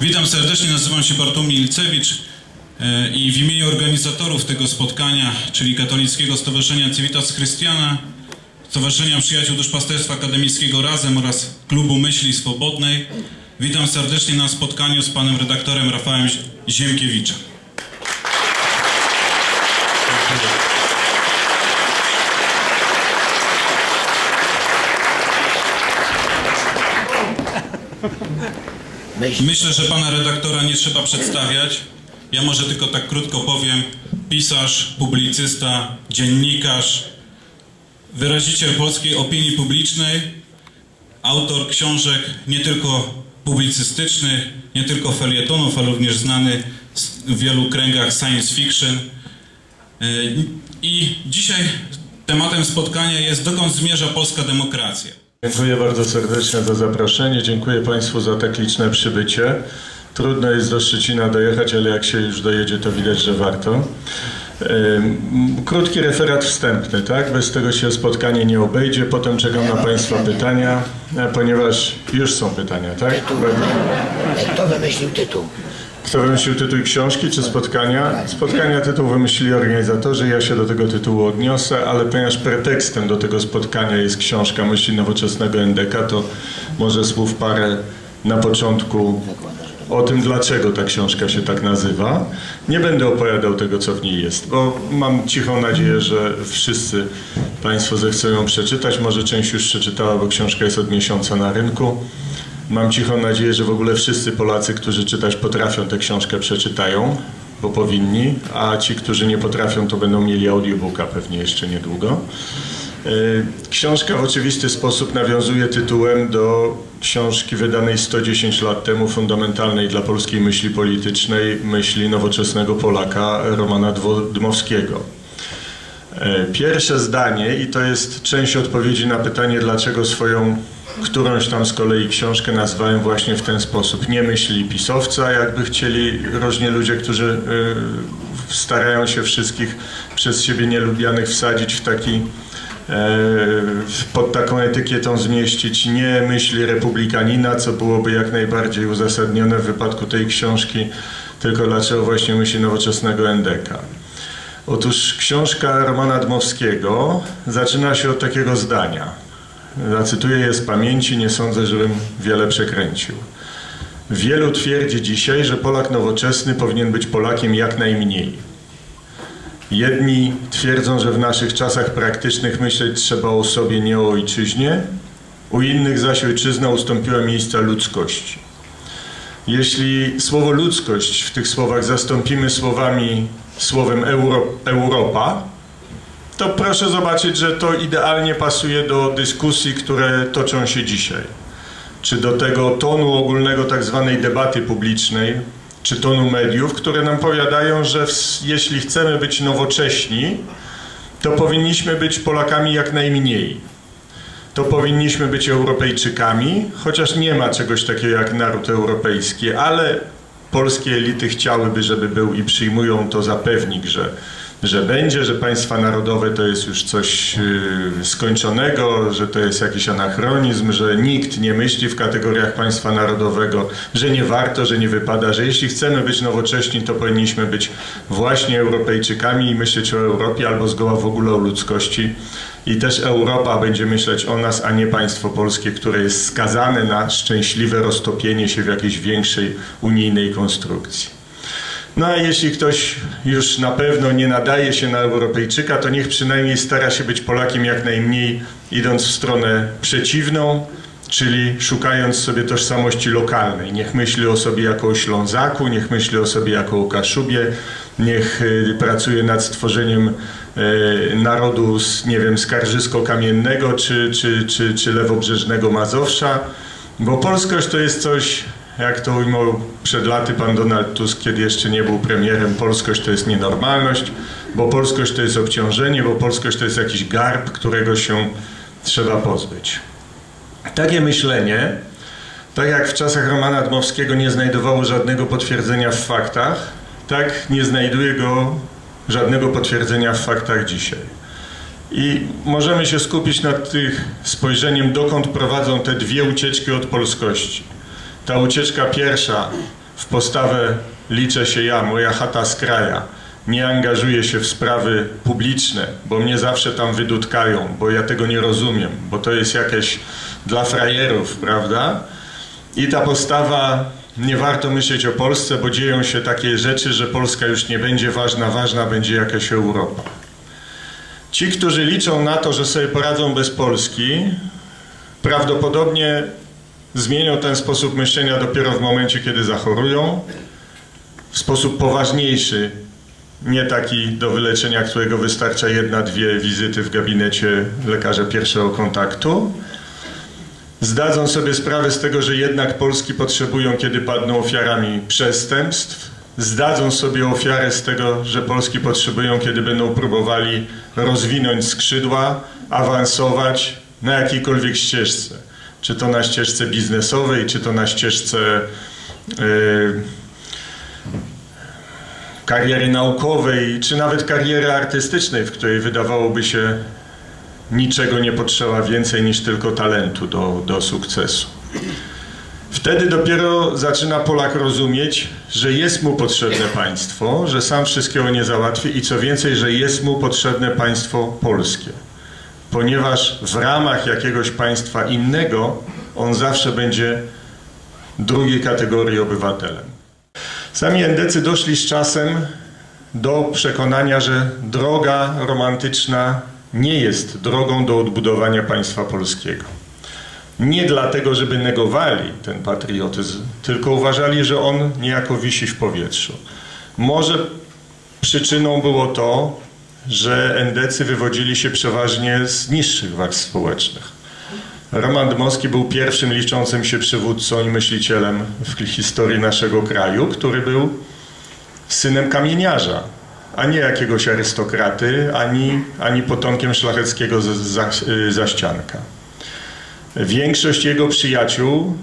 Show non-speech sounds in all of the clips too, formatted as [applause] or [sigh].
Witam serdecznie, nazywam się Bartłomiej Ilcewicz e, i w imieniu organizatorów tego spotkania, czyli Katolickiego Stowarzyszenia Civitas Christiana, Stowarzyszenia Przyjaciół Duszpasterstwa Akademickiego Razem oraz Klubu Myśli Swobodnej, witam serdecznie na spotkaniu z panem redaktorem Rafałem Ziemkiewiczem. Myśl. Myślę, że pana redaktora nie trzeba przedstawiać. Ja może tylko tak krótko powiem. Pisarz, publicysta, dziennikarz, wyraziciel polskiej opinii publicznej, autor książek nie tylko publicystycznych, nie tylko felietonów, ale również znany w wielu kręgach science fiction. Yy, I dzisiaj tematem spotkania jest dokąd zmierza polska demokracja. Dziękuję bardzo serdecznie za zaproszenie. Dziękuję Państwu za tak liczne przybycie. Trudno jest do Szczecina dojechać, ale jak się już dojedzie, to widać, że warto. Krótki referat wstępny, tak? Bez tego się spotkanie nie obejdzie. Potem czekam na Państwa pytania, ponieważ już są pytania, tak? Kto wymyślił tytuł? Kto wymyślił tytuł książki czy spotkania? Spotkania tytuł wymyślili organizatorzy, ja się do tego tytułu odniosę, ale ponieważ pretekstem do tego spotkania jest książka Myśli Nowoczesnego NDK, to może słów parę na początku o tym, dlaczego ta książka się tak nazywa. Nie będę opowiadał tego, co w niej jest, bo mam cichą nadzieję, że wszyscy Państwo zechcą ją przeczytać. Może część już przeczytała, bo książka jest od miesiąca na rynku. Mam cichą nadzieję, że w ogóle wszyscy Polacy, którzy czytać potrafią, tę książkę przeczytają, bo powinni, a ci, którzy nie potrafią, to będą mieli audiobooka pewnie jeszcze niedługo. Książka w oczywisty sposób nawiązuje tytułem do książki wydanej 110 lat temu, fundamentalnej dla polskiej myśli politycznej, myśli nowoczesnego Polaka Romana Dmowskiego. Pierwsze zdanie, i to jest część odpowiedzi na pytanie, dlaczego swoją którąś tam z kolei książkę nazwałem właśnie w ten sposób. Nie myśli pisowca, jakby chcieli różni ludzie, którzy starają się wszystkich przez siebie nielubianych wsadzić w taki pod taką etykietą zmieścić nie myśli republikanina, co byłoby jak najbardziej uzasadnione w wypadku tej książki, tylko dlaczego właśnie myśli nowoczesnego NDK. Otóż książka Romana Dmowskiego zaczyna się od takiego zdania. Zacytuję je z pamięci, nie sądzę, żebym wiele przekręcił. Wielu twierdzi dzisiaj, że Polak nowoczesny powinien być Polakiem jak najmniej. Jedni twierdzą, że w naszych czasach praktycznych myśleć trzeba o sobie, nie o ojczyźnie. U innych zaś ojczyzna ustąpiła miejsca ludzkości. Jeśli słowo ludzkość w tych słowach zastąpimy słowami, słowem Euro, Europa, to proszę zobaczyć, że to idealnie pasuje do dyskusji, które toczą się dzisiaj. Czy do tego tonu ogólnego tak zwanej debaty publicznej, czy tonu mediów, które nam powiadają, że w, jeśli chcemy być nowocześni, to powinniśmy być Polakami jak najmniej. To powinniśmy być Europejczykami, chociaż nie ma czegoś takiego jak naród europejski, ale polskie elity chciałyby, żeby był i przyjmują to za pewnik, że że będzie, że państwa narodowe to jest już coś skończonego, że to jest jakiś anachronizm, że nikt nie myśli w kategoriach państwa narodowego, że nie warto, że nie wypada, że jeśli chcemy być nowocześni, to powinniśmy być właśnie Europejczykami i myśleć o Europie albo zgoła w ogóle o ludzkości. I też Europa będzie myśleć o nas, a nie państwo polskie, które jest skazane na szczęśliwe roztopienie się w jakiejś większej unijnej konstrukcji. No a jeśli ktoś już na pewno nie nadaje się na Europejczyka, to niech przynajmniej stara się być Polakiem jak najmniej, idąc w stronę przeciwną, czyli szukając sobie tożsamości lokalnej. Niech myśli o sobie jako o Ślązaku, niech myśli o sobie jako o Kaszubie, niech pracuje nad stworzeniem narodu z, nie wiem, Skarżysko-Kamiennego czy, czy, czy, czy lewobrzeżnego Mazowsza, bo polskość to jest coś jak to ujmował przed laty pan Donald Tusk, kiedy jeszcze nie był premierem, polskość to jest nienormalność, bo polskość to jest obciążenie, bo polskość to jest jakiś garb, którego się trzeba pozbyć. Takie myślenie, tak jak w czasach Romana Dmowskiego nie znajdowało żadnego potwierdzenia w faktach, tak nie znajduje go żadnego potwierdzenia w faktach dzisiaj. I możemy się skupić nad tym spojrzeniem, dokąd prowadzą te dwie ucieczki od polskości. Ta ucieczka pierwsza w postawę liczę się ja, moja chata z kraja. Nie angażuję się w sprawy publiczne, bo mnie zawsze tam wydutkają, bo ja tego nie rozumiem, bo to jest jakieś dla frajerów, prawda? I ta postawa, nie warto myśleć o Polsce, bo dzieją się takie rzeczy, że Polska już nie będzie ważna, ważna będzie jakaś Europa. Ci, którzy liczą na to, że sobie poradzą bez Polski, prawdopodobnie zmienią ten sposób myślenia dopiero w momencie, kiedy zachorują, w sposób poważniejszy, nie taki do wyleczenia, którego wystarcza jedna, dwie wizyty w gabinecie lekarza pierwszego kontaktu. Zdadzą sobie sprawę z tego, że jednak Polski potrzebują, kiedy padną ofiarami przestępstw. Zdadzą sobie ofiarę z tego, że Polski potrzebują, kiedy będą próbowali rozwinąć skrzydła, awansować na jakiejkolwiek ścieżce. Czy to na ścieżce biznesowej, czy to na ścieżce yy, kariery naukowej, czy nawet kariery artystycznej, w której wydawałoby się niczego nie potrzeba więcej niż tylko talentu do, do sukcesu. Wtedy dopiero zaczyna Polak rozumieć, że jest mu potrzebne państwo, że sam wszystkiego nie załatwi i co więcej, że jest mu potrzebne państwo polskie. Ponieważ w ramach jakiegoś państwa innego on zawsze będzie drugiej kategorii obywatelem. Sami endecy doszli z czasem do przekonania, że droga romantyczna nie jest drogą do odbudowania państwa polskiego. Nie dlatego, żeby negowali ten patriotyzm, tylko uważali, że on niejako wisi w powietrzu. Może przyczyną było to, że endecy wywodzili się przeważnie z niższych warstw społecznych. Roman Dmowski był pierwszym liczącym się przywódcą i myślicielem w historii naszego kraju, który był synem kamieniarza, a nie jakiegoś arystokraty, ani, ani potomkiem szlacheckiego zaścianka. Większość jego przyjaciół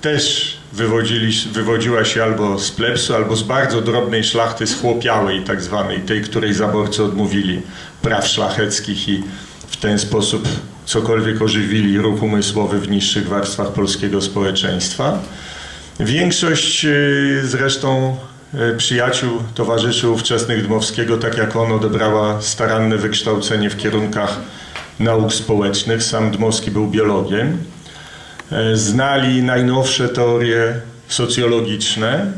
też wywodzili, wywodziła się albo z plebsu, albo z bardzo drobnej szlachty schłopiałej, tak zwanej, tej, której zaborcy odmówili praw szlacheckich i w ten sposób cokolwiek ożywili ruch umysłowy w niższych warstwach polskiego społeczeństwa. Większość y, zresztą przyjaciół, towarzyszy ówczesnych Dmowskiego, tak jak on, odebrała staranne wykształcenie w kierunkach nauk społecznych. Sam Dmowski był biologiem. E, znali najnowsze teorie socjologiczne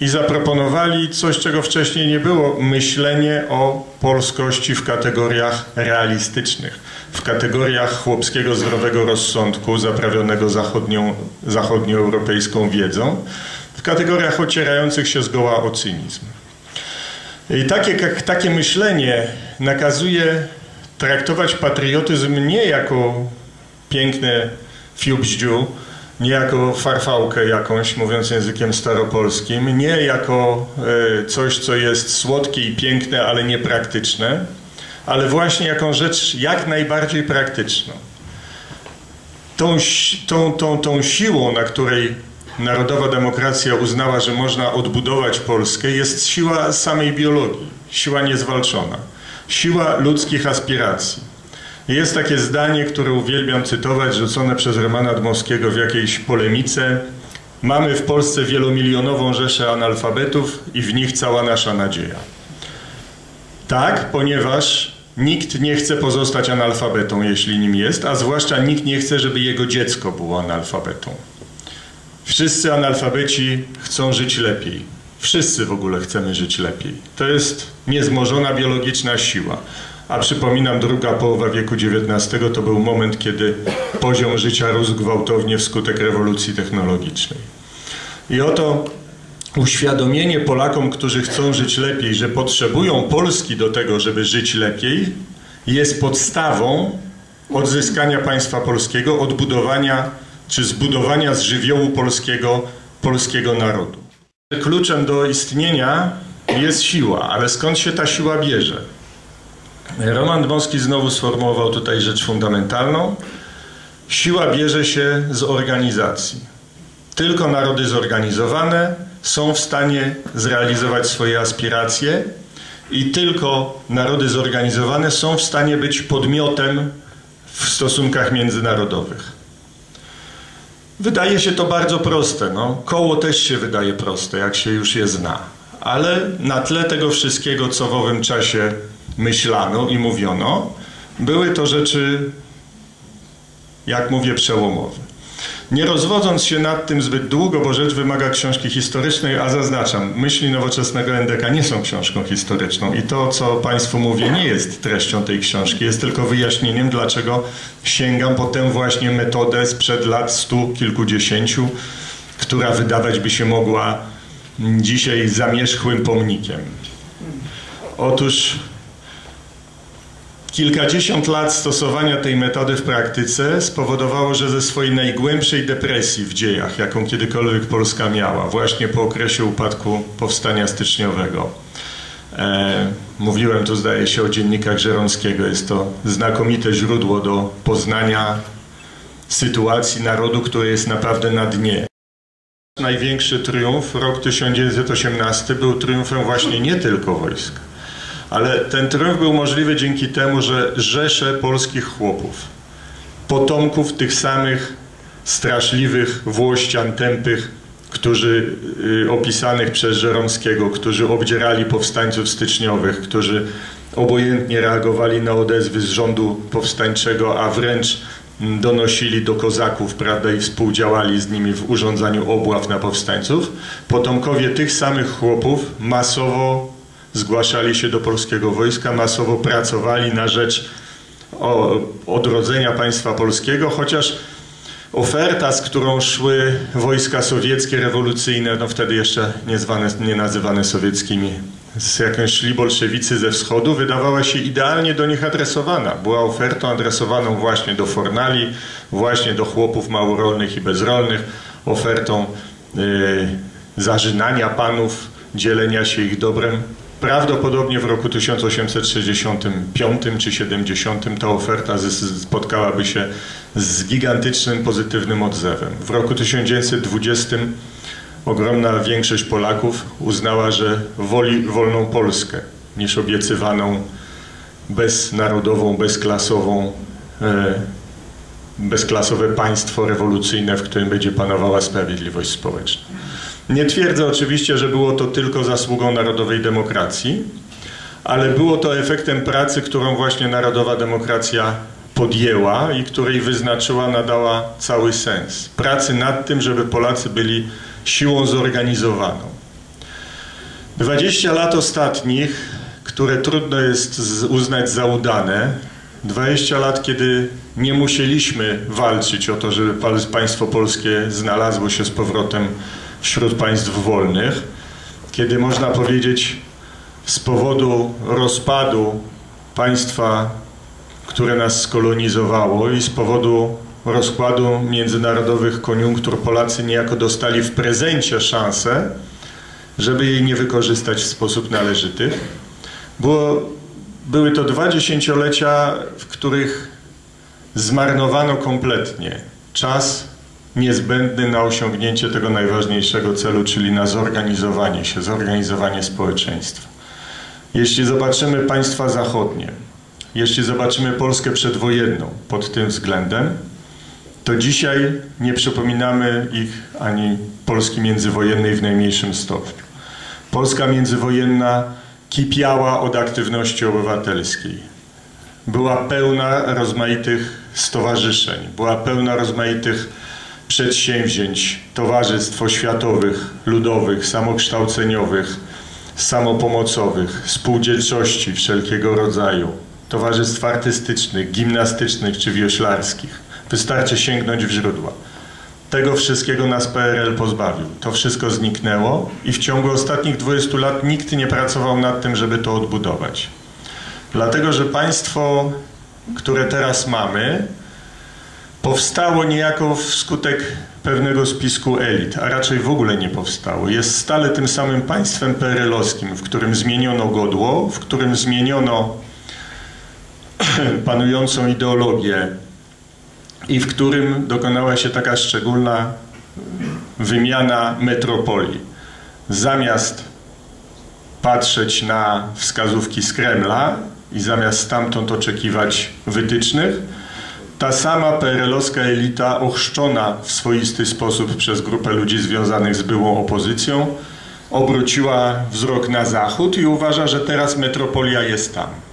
i zaproponowali coś, czego wcześniej nie było myślenie o polskości w kategoriach realistycznych, w kategoriach chłopskiego zdrowego rozsądku zaprawionego zachodnią, zachodnioeuropejską wiedzą, kategoriach ocierających się zgoła o cynizm. I takie, takie myślenie nakazuje traktować patriotyzm nie jako piękne fiubździu, nie jako farfałkę jakąś, mówiąc językiem staropolskim, nie jako e, coś, co jest słodkie i piękne, ale niepraktyczne, ale właśnie jako rzecz jak najbardziej praktyczną. Tą, tą, tą, tą siłą, na której narodowa demokracja uznała, że można odbudować Polskę, jest siła samej biologii, siła niezwalczona, siła ludzkich aspiracji. Jest takie zdanie, które uwielbiam cytować, rzucone przez Romana Dmowskiego w jakiejś polemice. Mamy w Polsce wielomilionową rzeszę analfabetów i w nich cała nasza nadzieja. Tak, ponieważ nikt nie chce pozostać analfabetą, jeśli nim jest, a zwłaszcza nikt nie chce, żeby jego dziecko było analfabetą. Wszyscy analfabeci chcą żyć lepiej. Wszyscy w ogóle chcemy żyć lepiej. To jest niezmożona biologiczna siła. A przypominam, druga połowa wieku XIX to był moment, kiedy poziom życia rósł gwałtownie wskutek rewolucji technologicznej. I oto uświadomienie Polakom, którzy chcą żyć lepiej, że potrzebują Polski do tego, żeby żyć lepiej, jest podstawą odzyskania państwa polskiego, odbudowania czy zbudowania z żywiołu polskiego, polskiego narodu. Kluczem do istnienia jest siła, ale skąd się ta siła bierze? Roman Dmowski znowu sformułował tutaj rzecz fundamentalną. Siła bierze się z organizacji. Tylko narody zorganizowane są w stanie zrealizować swoje aspiracje i tylko narody zorganizowane są w stanie być podmiotem w stosunkach międzynarodowych. Wydaje się to bardzo proste. No. Koło też się wydaje proste, jak się już je zna. Ale na tle tego wszystkiego, co w owym czasie myślano i mówiono, były to rzeczy, jak mówię, przełomowe. Nie rozwodząc się nad tym zbyt długo, bo rzecz wymaga książki historycznej, a zaznaczam, myśli nowoczesnego NDK nie są książką historyczną i to, co Państwu mówię, nie jest treścią tej książki, jest tylko wyjaśnieniem, dlaczego sięgam po tę właśnie metodę sprzed lat stu kilkudziesięciu, która wydawać by się mogła dzisiaj zamierzchłym pomnikiem. Otóż Kilkadziesiąt lat stosowania tej metody w praktyce spowodowało, że ze swojej najgłębszej depresji w dziejach, jaką kiedykolwiek Polska miała, właśnie po okresie upadku powstania styczniowego, e, mówiłem tu zdaje się o dziennikach Żeromskiego, jest to znakomite źródło do poznania sytuacji narodu, który jest naprawdę na dnie. Największy triumf, rok 1918, był triumfem właśnie nie tylko wojska, ale ten triumf był możliwy dzięki temu, że rzesze polskich chłopów, potomków tych samych straszliwych włościan tępych, którzy y, opisanych przez Żeromskiego, którzy obdzierali powstańców styczniowych, którzy obojętnie reagowali na odezwy z rządu powstańczego, a wręcz donosili do kozaków, prawda, i współdziałali z nimi w urządzaniu obław na powstańców. Potomkowie tych samych chłopów masowo zgłaszali się do polskiego wojska, masowo pracowali na rzecz odrodzenia państwa polskiego, chociaż oferta, z którą szły wojska sowieckie rewolucyjne, no wtedy jeszcze nie, zwane, nie nazywane sowieckimi, z jakąś szli bolszewicy ze wschodu, wydawała się idealnie do nich adresowana. Była ofertą adresowaną właśnie do fornali, właśnie do chłopów małorolnych i bezrolnych, ofertą yy, zażynania panów, dzielenia się ich dobrem Prawdopodobnie w roku 1865 czy 70 ta oferta spotkałaby się z gigantycznym pozytywnym odzewem. W roku 1920 ogromna większość Polaków uznała, że woli wolną Polskę niż obiecywaną beznarodową, bezklasową, e, bezklasowe państwo rewolucyjne, w którym będzie panowała sprawiedliwość społeczna. Nie twierdzę oczywiście, że było to tylko zasługą narodowej demokracji, ale było to efektem pracy, którą właśnie narodowa demokracja podjęła i której wyznaczyła, nadała cały sens. Pracy nad tym, żeby Polacy byli siłą zorganizowaną. 20 lat ostatnich, które trudno jest uznać za udane, 20 lat, kiedy nie musieliśmy walczyć o to, żeby państwo polskie znalazło się z powrotem wśród państw wolnych, kiedy można powiedzieć z powodu rozpadu państwa, które nas skolonizowało i z powodu rozkładu międzynarodowych koniunktur Polacy niejako dostali w prezencie szansę, żeby jej nie wykorzystać w sposób należyty. Było, były to dwa dziesięciolecia, w których zmarnowano kompletnie czas niezbędny na osiągnięcie tego najważniejszego celu, czyli na zorganizowanie się, zorganizowanie społeczeństwa. Jeśli zobaczymy państwa zachodnie, jeśli zobaczymy Polskę przedwojenną pod tym względem, to dzisiaj nie przypominamy ich ani Polski międzywojennej w najmniejszym stopniu. Polska międzywojenna kipiała od aktywności obywatelskiej. Była pełna rozmaitych stowarzyszeń, była pełna rozmaitych przedsięwzięć, towarzystw oświatowych, ludowych, samokształceniowych, samopomocowych, spółdzielczości wszelkiego rodzaju, towarzystw artystycznych, gimnastycznych czy wioślarskich. Wystarczy sięgnąć w źródła. Tego wszystkiego nas PRL pozbawił. To wszystko zniknęło i w ciągu ostatnich 20 lat nikt nie pracował nad tym, żeby to odbudować. Dlatego, że państwo, które teraz mamy, powstało niejako wskutek pewnego spisku elit, a raczej w ogóle nie powstało. Jest stale tym samym państwem PRL-owskim, w którym zmieniono godło, w którym zmieniono [clears throat] panującą ideologię i w którym dokonała się taka szczególna wymiana metropolii. Zamiast patrzeć na wskazówki z Kremla i zamiast stamtąd oczekiwać wytycznych, ta sama PRL-owska elita ochrzczona w swoisty sposób przez grupę ludzi związanych z byłą opozycją obróciła wzrok na zachód i uważa, że teraz metropolia jest tam.